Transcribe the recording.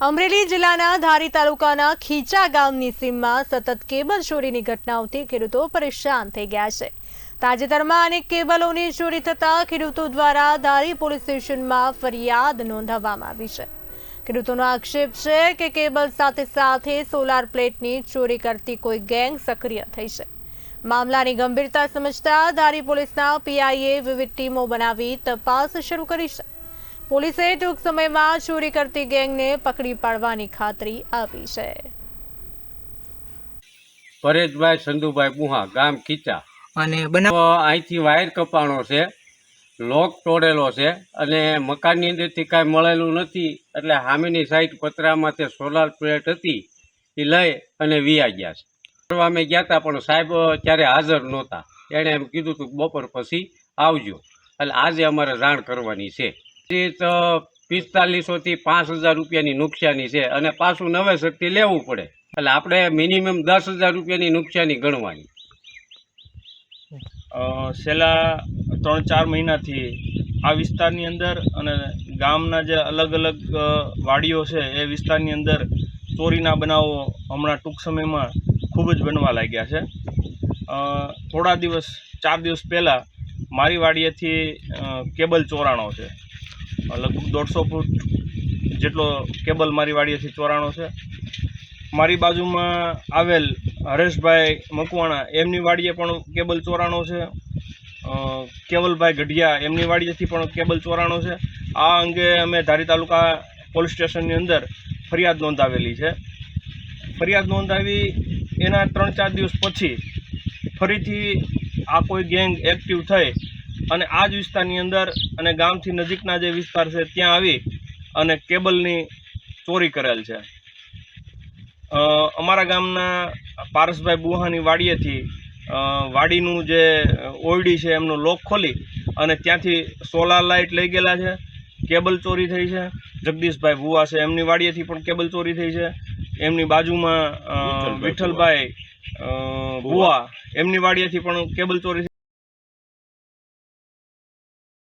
અમરેલી જિલ્લાના ધારી તાલુકાના ખીચા ગામની સીમમાં સતત કેબલ ચોરીની ઘટનાઓથી ખેડૂતો પરેશાન થઈ ગયા છે. તાજેતરમાં અનેક કેબલોની ચોરી થતા ખેડૂતો દ્વારા ધારી પોલીસ સ્ટેશનમાં ફરિયાદ નોંધાવવામાં આવી છે. ખેડૂતોનો આક્ષેપ છે કે કેબલ સાથે સાથે સોલાર પ્લેટની ચોરી કરતી કોઈ ગેંગ સક્રિય થઈ છે. મામલાની ગંભીરતા સમજતા ધારી પોલીસના પીઆઈએ વિવિધ ટીમો બનાવી તપાસ શરૂ કરી છે. પોલીસે ટૂંક સમયમાં ચોરી કરતી ગેંગને પકડી પાડવાની ખાતરી આપી છે. પરેશભાઈ સંધુભાઈ બુહા ગામ ખીચા. અને બનાવ અહીંથી વાયર કપાણો છે લોક તોડેલો છે અને મકાનની અંદરથી કાંઈ મળેલું નથી એટલે હામીની સાઈડ પતરામાં તે સોલાર પ્લેટ હતી એ લઈ અને વિયા ગયા છે. ફરવા અમે ગયા હતા પણ સાહેબ ત્યારે હાજર નહોતા. એણે એમ કીધું હતું બપોર પછી આવજો. એટલે આજે અમારે જાણ કરવાની છે. પિસ્તાલીસોથી પાંચ હજાર રૂપિયાની નુકસાની છે અને પાછું નવેસરથી લેવું પડે. એટલે આપણે મિનિમમ દસ હજાર રૂપિયાની નુકસાની ગણવાની. છેલ્લા ત્રણ ચાર મહિનાથી આ વિસ્તારની અંદર અને ગામના જે અલગ અલગ વાડીઓ છે એ વિસ્તારની અંદર ચોરીના બનાવો હમણાં ટૂંક સમયમાં ખૂબ જ બનવા લાગ્યા છે. થોડા દિવસ, ચાર દિવસ પહેલાં મારી વાડીએથી કેબલ ચોરાણો છે. લગભગ દોઢસો ફૂટ જેટલો કેબલ મારી વાડીએથી ચોરાણો છે. મારી બાજુમાં આવેલ હરેશભાઈ મકવાણા, એમની વાડીએ પણ કેબલ ચોરાણો છે. કેવલભાઈ ગઢિયા, એમની વાડીએથી પણ કેબલ ચોરાણો છે. આ અંગે અમે ધારી તાલુકા પોલીસ સ્ટેશનની અંદર ફરિયાદ નોંધાવેલી છે. ફરિયાદ નોંધાવી એના ત્રણ ચાર દિવસ પછી ફરીથી આ કોઈ ગેંગ એક્ટિવ થઈ અને આ જ વિસ્તારની અંદર અને ગામથી નજીકના જે વિસ્તાર છે ત્યાં આવી અને કેબલની ચોરી કરેલ છે. અ, અમારા ગામના પારસભાઈ બુહાની વાડીએથી વાડીનું જે ઓરડી છે એમનો લોક ખોલી અને ત્યાંથી સોલાર લાઇટ લઈ ગયેલા છે કેબલ ચોરી થઈ છે. જગદીશભાઈ ભુવા છે એમની વાડીએથી પણ કેબલ ચોરી થઈ છે. એમની બાજુમાં વિઠ્ઠલભાઈ ભુવા એમની વાડીએથી પણ કેબલ ચોરી